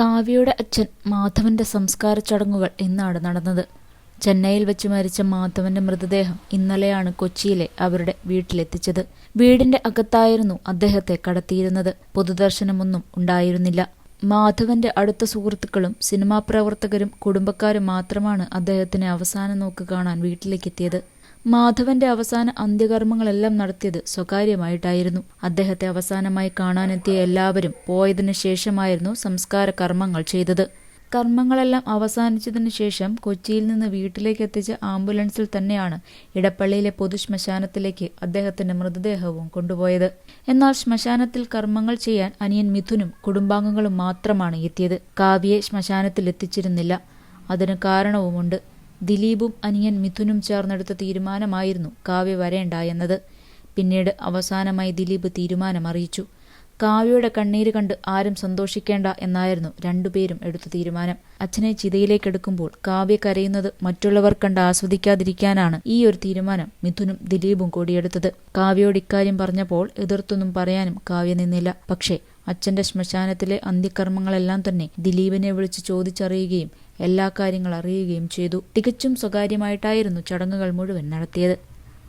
കാവ്യയുടെ അച്ഛൻ മാധവന്റെ സംസ്കാര ചടങ്ങുകൾ ഇന്നാണ് നടന്നത്. ചെന്നൈയിൽ വെച്ച് മരിച്ച മാധവന്റെ മൃതദേഹം ഇന്നലെയാണ് കൊച്ചിയിലെ അവരുടെ വീട്ടിലെത്തിച്ചത്. വീടിന്റെ അകത്തായിരുന്നു അദ്ദേഹത്തെ കടത്തിയിരുന്നത്. പൊതുദർശനമൊന്നും ഉണ്ടായിരുന്നില്ല. മാധവന്റെ അടുത്ത സുഹൃത്തുക്കളും സിനിമാ പ്രവർത്തകരും കുടുംബക്കാരും മാത്രമാണ് അദ്ദേഹത്തിന് അവസാന നോക്ക് കാണാൻ വീട്ടിലേക്കെത്തിയത്. മാധവന്റെ അവസാന അന്ത്യകർമ്മങ്ങളെല്ലാം നടത്തിയത് സ്വകാര്യമായിട്ടായിരുന്നു. അദ്ദേഹത്തെ അവസാനമായി കാണാനെത്തിയ എല്ലാവരും പോയതിനു ശേഷമായിരുന്നു സംസ്കാര കർമ്മങ്ങൾ ചെയ്തത്. കർമ്മങ്ങളെല്ലാം അവസാനിച്ചതിനു ശേഷം കൊച്ചിയിൽ നിന്ന് വീട്ടിലേക്ക് എത്തിച്ച ആംബുലൻസിൽ തന്നെയാണ് ഇടപ്പള്ളിയിലെ പൊതുശ്മശാനത്തിലേക്ക് അദ്ദേഹത്തിന്റെ മൃതദേഹവും കൊണ്ടുപോയത്. എന്നാൽ ശ്മശാനത്തിൽ കർമ്മങ്ങൾ ചെയ്യാൻ അനിയൻ മിഥുനും കുടുംബാംഗങ്ങളും മാത്രമാണ് എത്തിയത്. കാവ്യയെ ശ്മശാനത്തിൽ എത്തിച്ചിരുന്നില്ല. അതിന് കാരണവുമുണ്ട്. ദിലീപും അനിയൻ മിഥുനും ചേർന്നെടുത്ത തീരുമാനമായിരുന്നു കാവ്യ വരേണ്ട എന്നത് പിന്നീട് അവസാനമായി ദിലീപ് തീരുമാനം അറിയിച്ചു കാവ്യയുടെ കണ്ണീര് കണ്ട് ആരും സന്തോഷിക്കേണ്ട എന്നായിരുന്നു രണ്ടുപേരും എടുത്ത തീരുമാനം. അച്ഛനെ ചിതയിലേക്കെടുക്കുമ്പോൾ കാവ്യ കരയുന്നത് മറ്റുള്ളവർ കണ്ട് ആസ്വദിക്കാതിരിക്കാനാണ് ഈ ഒരു തീരുമാനം മിഥുനും ദിലീപും കൂടിയെടുത്തത്. കാവ്യയോട് ഇക്കാര്യം പറഞ്ഞപ്പോൾ എതിർത്തൊന്നും പറയാനും കാവ്യ നിന്നില്ല. പക്ഷേ അച്ഛന്റെ ശ്മശാനത്തിലെ അന്ത്യകർമ്മങ്ങളെല്ലാം തന്നെ ദിലീപിനെ വിളിച്ച് ചോദിച്ചറിയുകയും എല്ലാ കാര്യങ്ങൾ അറിയുകയും ചെയ്തു. തികച്ചും സ്വകാര്യമായിട്ടായിരുന്നു ചടങ്ങുകൾ മുഴുവൻ നടത്തിയത്.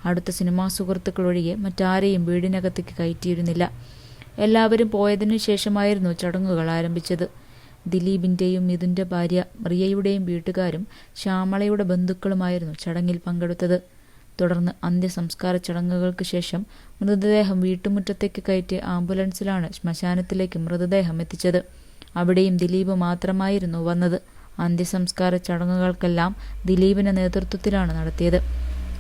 അടുത്ത സിനിമാ സുഹൃത്തുക്കൾ ഒഴികെ മറ്റാരെയും വീടിനകത്തേക്ക് കയറ്റിയിരുന്നില്ല. എല്ലാവരും പോയതിനു ശേഷമായിരുന്നു ചടങ്ങുകൾ ആരംഭിച്ചത്. ദിലീപിന്റെയും മിഥുന്റെ ഭാര്യ റിയയുടെയും വീട്ടുകാരും ശ്യാമളയുടെ ബന്ധുക്കളുമായിരുന്നു ചടങ്ങിൽ പങ്കെടുത്തത്. തുടർന്ന് അന്ത്യസംസ്കാര ചടങ്ങുകൾക്ക് ശേഷം മൃതദേഹം വീട്ടുമുറ്റത്തേക്ക് കയറ്റി ആംബുലൻസിലാണ് ശ്മശാനത്തിലേക്ക് മൃതദേഹം എത്തിച്ചത്. അവിടെയും ദിലീപ് മാത്രമായിരുന്നു വന്നത്. അന്ത്യസംസ്കാര ചടങ്ങുകൾക്കെല്ലാം ദിലീപിന്റെ നേതൃത്വത്തിലാണ് നടത്തിയത്.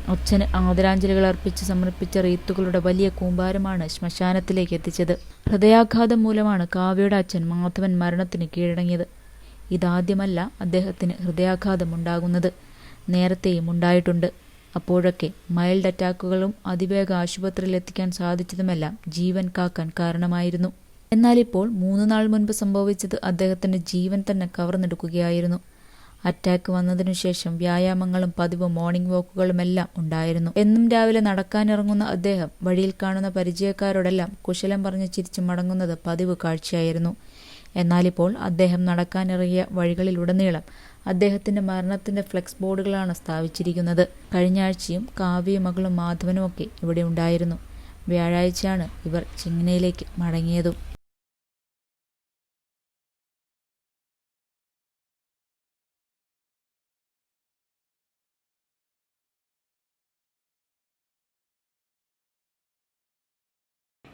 അച്ഛന് ആദരാഞ്ജലികൾ അർപ്പിച്ച് സമർപ്പിച്ച റീത്തുകളുടെ വലിയ കൂമ്പാരമാണ് ശ്മശാനത്തിലേക്ക് എത്തിച്ചത്. ഹൃദയാഘാതം മൂലമാണ് കാവ്യയുടെ അച്ഛൻ മാധവൻ മരണത്തിന് കീഴടങ്ങിയത്. ഇതാദ്യമല്ല അദ്ദേഹത്തിന് ഹൃദയാഘാതം ഉണ്ടാകുന്നത്. നേരത്തെയും ഉണ്ടായിട്ടുണ്ട്. അപ്പോഴൊക്കെ മൈൽഡ് അറ്റാക്കുകളും അതിവേഗ ആശുപത്രിയിൽ എത്തിക്കാൻ സാധിച്ചതുമെല്ലാം ജീവൻ കാക്കാൻ കാരണമായിരുന്നു. എന്നാൽ ഇപ്പോൾ മൂന്ന് നാൾ മുൻപ് സംഭവിച്ചത് അദ്ദേഹത്തിന്റെ ജീവൻ തന്നെ കവർന്നെടുക്കുകയായിരുന്നു. അറ്റാക്ക് വന്നതിനു ശേഷം വ്യായാമങ്ങളും പതിവ് മോർണിംഗ് വാക്കുകളുമെല്ലാം ഉണ്ടായിരുന്നു. എന്നും രാവിലെ നടക്കാനിറങ്ങുന്ന അദ്ദേഹം വഴിയിൽ കാണുന്ന പരിചയക്കാരോടെല്ലാം കുശലം പറഞ്ഞ് ചിരിച്ചു മടങ്ങുന്നത് പതിവ് കാഴ്ചയായിരുന്നു. എന്നാലിപ്പോൾ അദ്ദേഹം നടക്കാനിറങ്ങിയ വഴികളിലുടനീളം അദ്ദേഹത്തിന്റെ മരണത്തിന്റെ ഫ്ലെക്സ് ബോർഡുകളാണ് സ്ഥാപിച്ചിരിക്കുന്നത്. കഴിഞ്ഞ ആഴ്ചയും കാവ്യയും മകളും മാധവനും ഒക്കെ ഇവിടെ ഉണ്ടായിരുന്നു. വ്യാഴാഴ്ചയാണ് ഇവർ ചിങ്ങനയിലേക്ക് മടങ്ങിയതും.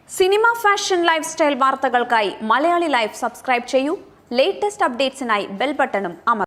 സിനിമ ഫാഷൻ ലൈഫ് സ്റ്റൈൽ വാർത്തകൾക്കായി മലയാളി ലൈഫ് സബ്സ്ക്രൈബ് ചെയ്യൂ. ലേറ്റസ്റ്റ് അപ്ഡേറ്റ്സിനായി ബെൽ ബട്ടണും അമർ